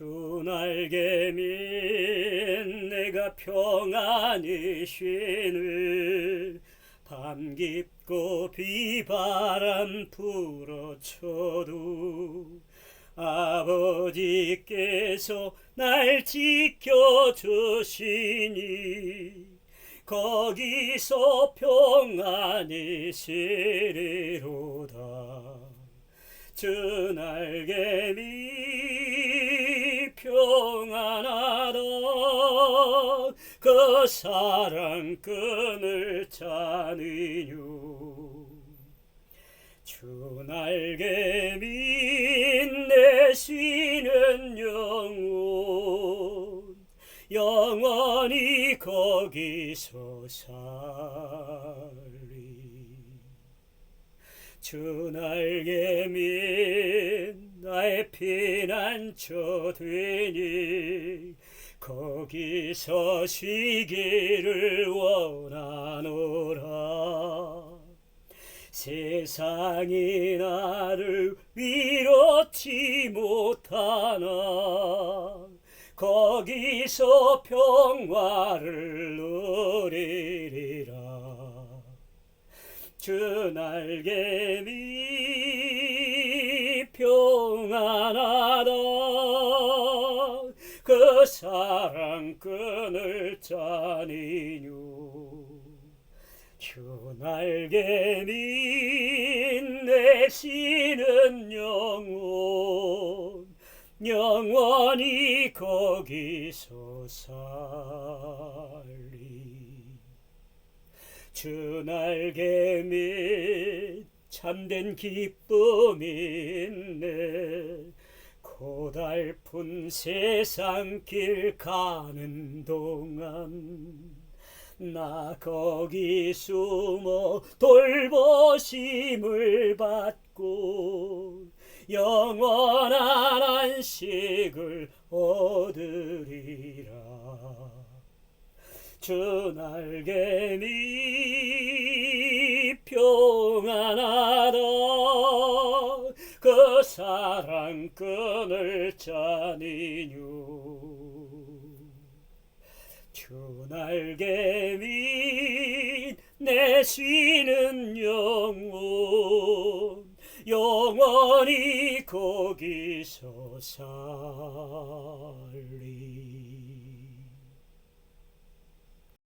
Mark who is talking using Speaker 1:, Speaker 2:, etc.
Speaker 1: 주 날개 밑 내가 평안히 쉬는 밤 깊고 비바람 불어쳐도 아버지께서 날 지켜주시니 거기서 평안히 쉬리로다. 주 날개 밑 평안하다 그 사랑 끈을 짜느뇨. 주 날개 밑내 쉬는 영혼 영원히 거기서 살리. 주 날개 밑 피난처 되니 거기서 쉬기를 원하노라. 세상이 나를 위로치 못하나 거기서 평화를 누리리라. 주 날개 밑 그 사랑 끈을 짜니뇨. 주 날개 밑내 쉬는 영혼 영원히 거기서 살리. 주 날개 밑 참된 기쁨이 있네 고달픈 세상 길 가는 동안 나 거기 숨어 돌보심을 받고 영원한 안식을 얻으리라. 주 날개 밑 평안하다 그 사랑 끈을 짜니뇨 주 날개 밑내 쉬는 영혼 영원히 거기서 살리